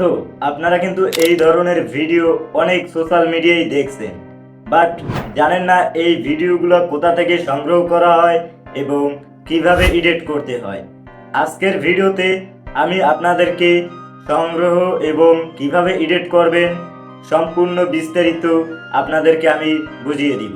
তো আপনারা কিন্তু এই ধরনের ভিডিও অনেক সোশ্যাল মিডিয়ায় দেখছেন। বাট জানেন না এই ভিডিওগুলো কোথা থেকে সংগ্রহ করা হয় এবং কীভাবে এডিট করতে হয়? আজকের ভিডিওতে আমি আপনাদেরকে সংগ্রহ এবং কীভাবে এডিট করবেন সম্পূর্ণ বিস্তারিত আপনাদেরকে আমি বুঝিয়ে দিব।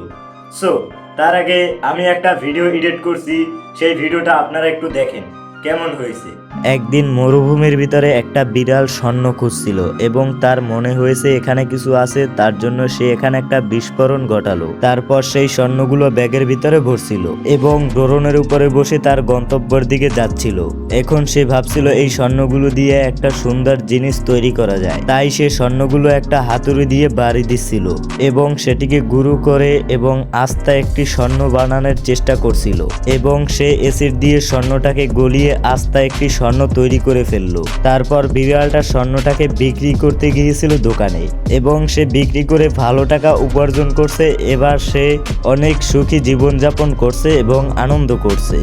সো তার আগে আমি একটা ভিডিও এডিট করছি, সেই ভিডিওটা আপনারা একটু দেখেন, কেমন হয়েছে। একদিন মরুভূমির ভিতরে একটা বিড়াল স্বর্ণ খুঁজছিল এবং তার মনে হয়েছে এখানে কিছু আছে, তার জন্য সে এখানে একটা বিস্ফোরণ ঘটালো। তারপর সেই স্বর্ণগুলো ব্যাগের ভিতরে ভরছিল এবং ড্রোনের উপরে বসে তার গন্তব্যের দিকে যাচ্ছিল। এখন সে ভাবছিল এই স্বর্ণগুলো দিয়ে একটা সুন্দর জিনিস তৈরি করা যায়। তাই সে স্বর্ণগুলো একটা হাতুড়ি দিয়ে বাড়ি দিচ্ছিল এবং সেটিকে গুরু করে এবং আস্তা একটি স্বর্ণ বানানোর চেষ্টা করছিল এবং সে এসিড দিয়ে স্বর্ণটাকে গলিয়ে আস্তা একটি স্বর্ণ তৈরি করে ফেলল। তারপর বিড়ালটা স্বর্ণটাকে বিক্রি করতে গিয়েছিল দোকানে এবং সে বিক্রি করে ভালো টাকা উপার্জন করছে। এবার সে অনেক সুখী জীবনযাপন করছে এবং আনন্দ করছে।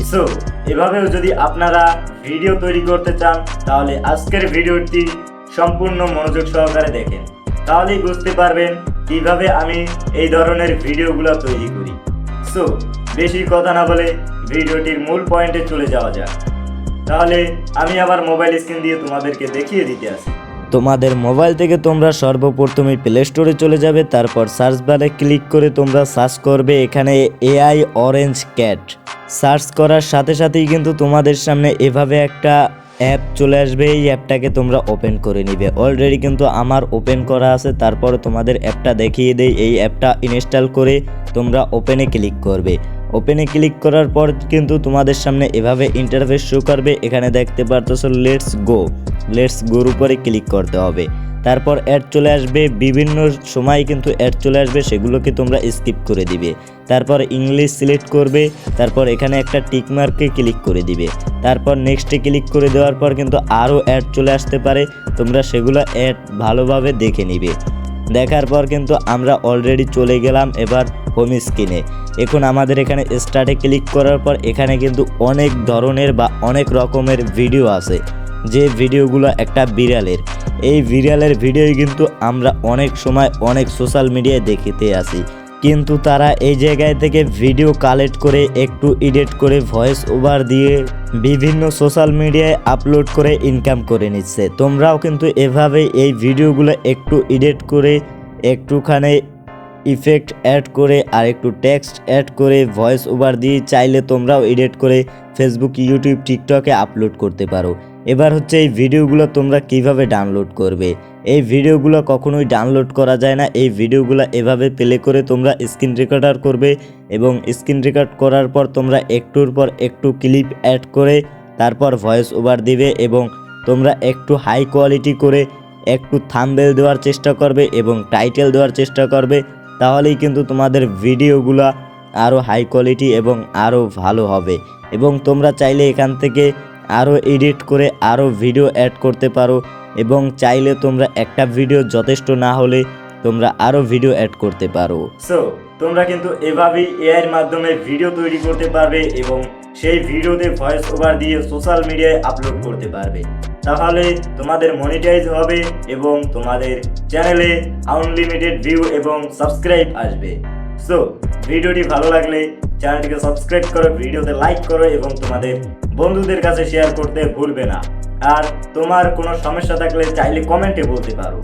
এভাবেও যদি আপনারা ভিডিও তৈরি করতে চান, তাহলে আজকের ভিডিওটি সম্পূর্ণ মনোযোগ সহকারে দেখেন। তাহলেই বুঝতে পারবেন কীভাবে আমি এই ধরনের ভিডিওগুলো তৈরি করি। সো বেশি কথা না বলে ভিডিওটির মূল পয়েন্টে চলে যাওয়া যাক। তাহলে আমি আবার মোবাইল স্ক্রিন দিয়ে তোমাদেরকে দেখিয়ে দিতে আসি। তোমাদের মোবাইল থেকে তোমরা সর্বপ্রথমে প্লে স্টোরে চলে যাবে, তারপর সার্চ বারে ক্লিক করে তোমরা সার্চ করবে এখানে এআই অরেঞ্জ ক্যাট সার্চ করার সাথে সাথেই কিন্তু তোমাদের সামনে এভাবে একটা অ্যাপ চলে আসবে, এই অ্যাপটাকে তোমরা ওপেন করে নিবে। অলরেডি কিন্তু আমার ওপেন করা আছে, তারপরে তোমাদের অ্যাপটা দেখিয়ে দেই, এই অ্যাপটা ইনস্টল করে তোমরা ওপেনে ক্লিক করবে। ওপেনে ক্লিক করার পর কিন্তু তোমাদের সামনে এভাবে ইন্টারফেস শো করবে। এখানে দেখতে পারতেছো লেটস গো লেটস গোর উপরে ক্লিক করতে হবে। তারপর অ্যাড চলে আসবে। বিভিন্ন সময় কিন্তু অ্যাড চলে আসবে, সেগুলোকে তোমরা স্কিপ করে দিবে। তারপর ইংলিশ সিলেক্ট করবে। তারপর এখানে একটা টিক মার্কে ক্লিক করে দিবে। তারপর নেক্সটে ক্লিক করে দেওয়ার পর কিন্তু আরও অ্যাড চলে আসতে পারে। তোমরা সেগুলো অ্যাড ভালোভাবে দেখে নিবে। দেখার পর কিন্তু আমরা অলরেডি চলে গেলাম এবার হোম স্ক্রিনে এখন আমাদের এখানে স্টার্টে ক্লিক করার পর এখানে কিন্তু অনেক ধরনের বা অনেক রকমের ভিডিও আছে। যে ভিডিওগুলো একটা বিড়ালের। এই বিড়ালের ভিডিও কিন্তু আমরা অনেক সময় অনেক সোশ্যাল মিডিয়ায় দেখিতে আসি। কিন্তু তারা এই জায়গায় থেকে ভিডিও কালেক্ট করে একটু এডিট করে ভয়েস ওভার দিয়ে বিভিন্ন সোশ্যাল মিডিয়ায় আপলোড করে ইনকাম করে নিচ্ছে। তোমরাও কিন্তু এভাবে এই ভিডিওগুলো একটু এডিট করে একটুখানি ইফেক্ট অ্যাড করে আর একটু টেক্সট অ্যাড করে ভয়েস ওভার দিয়ে চাইলে তোমরাও এডিট করে ফেসবুক ইউটিউব টিকটকে আপলোড করতে পারো। এবার হচ্ছে এই ভিডিওগুলো তোমরা কীভাবে ডাউনলোড করবে? এই ভিডিওগুলো কখনোই ডাউনলোড করা যায় না। এই ভিডিওগুলো এভাবে প্লে করে তোমরা স্ক্রিন রেকর্ডার করবে এবং স্ক্রিন রেকর্ড করার পর তোমরা একটুর পর একটু ক্লিপ অ্যাড করে তারপর ভয়েস ওভার দিবে এবং তোমরা একটু হাই কোয়ালিটি করে একটু থাম্বেল দেওয়ার চেষ্টা করবে এবং টাইটেল দেওয়ার চেষ্টা করবে। তাহলেই কিন্তু তোমাদের ভিডিওগুলো আরও হাই কোয়ালিটি এবং আরও ভালো হবে। এবং তোমরা চাইলে এখান থেকে আরও এডিট করে আরও ভিডিও অ্যাড করতে পারো এবং চাইলে তোমরা একটা ভিডিও যথেষ্ট না হলে তোমরা আরও ভিডিও অ্যাড করতে পারো। সো তোমরা কিন্তু এভাবেই এআই এর মাধ্যমে ভিডিও তৈরি করতে পারবে এবং সেই ভিডিওতে ভয়েস ওভার দিয়ে সোশ্যাল মিডিয়ায় আপলোড করতে পারবে। তাহলে তোমাদের মনিটাইজ হবে এবং তোমাদের চ্যানেলে আনলিমিটেড ভিউ এবং সাবস্ক্রাইব আসবে। সো ভিডিওটি ভালো লাগলে চ্যানেলটিকে সাবস্ক্রাইব করো, ভিডিওতে লাইক করো এবং তোমাদের বন্ধুদের কাছে শেয়ার করতে ভুলবে না। আর তোমার কোনো সমস্যা থাকলে চাইলে কমেন্টে বলতে পারো।